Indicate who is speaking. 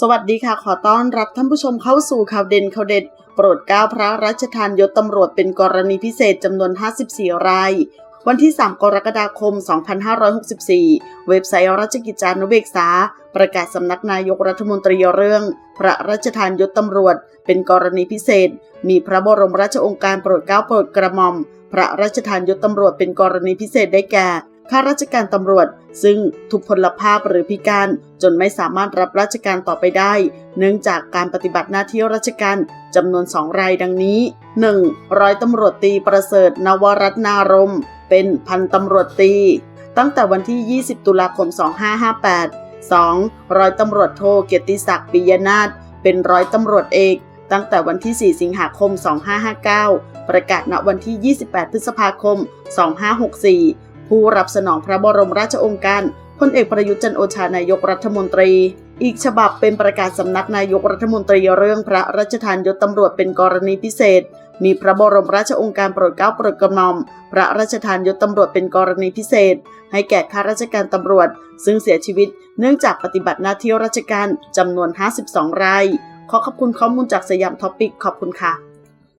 Speaker 1: สวัสดีค่ะ ขอต้อนรับท่านผู้ชมเข้าสู่ข่าวเด่นข่าวเด็ด โปรดเกล้าพระราชทานยศตำรวจเป็นกรณีพิเศษจำนวน 54 ราย วันที่ 3 กรกฎาคม 2564 เว็บไซต์ราชกิจจานุเบกษา ประกาศสำนักนายกรัฐมนตรีเรื่อง พระราชทานยศตำรวจ เป็นกรณีพิเศษ มีพระบรมราชองค์การโปรดเกล้าโปรดกระหม่อม พระราชทานยศตำรวจเป็นกรณีพิเศษได้แก่ ข้าราชการตำรวจ ซึ่งทุพพลภาพหรือพิการจนไม่สามารถรับราชการต่อไปได้ เนื่องจากการปฏิบัติหน้าที่ราชการจำนวนสองรายดังนี้ 1. ร้อยตำรวจตีประเสริฐนวรัตนารมณ์เป็นพันตำรวจตี ตั้งแต่วันที่ 20 ตุลาคม 2558 2. ร้อยตำรวจโทเกียรติศักดิ์ปิยนาถเป็นร้อยตำรวจเอกตั้งแต่วันที่ 4 สิงหาคม 2559 ประกาศณวันที่ 28 พฤษภาคม 2564 ผู้รับสนองพระบรมราชองค์การพลเอกประยุทธ์จันโอชานายกรัฐมนตรี อีกฉบับเป็นประกาศสำนักนายกรัฐมนตรีเรื่องพระราชทานยศตำรวจเป็นกรณีพิเศษ มีพระบรมราชองค์การโปรดเกล้าโปรดกระหม่อม พระราชทานยศตำรวจเป็นกรณีพิเศษ ให้แก่ข้าราชการตำรวจ ซึ่งเสียชีวิต เนื่องจากปฏิบัติหน้าที่ราชการจำนวน 52 ราย ขอขอบคุณข้อมูลจากสยามท็อปิกขอบคุณค่ะ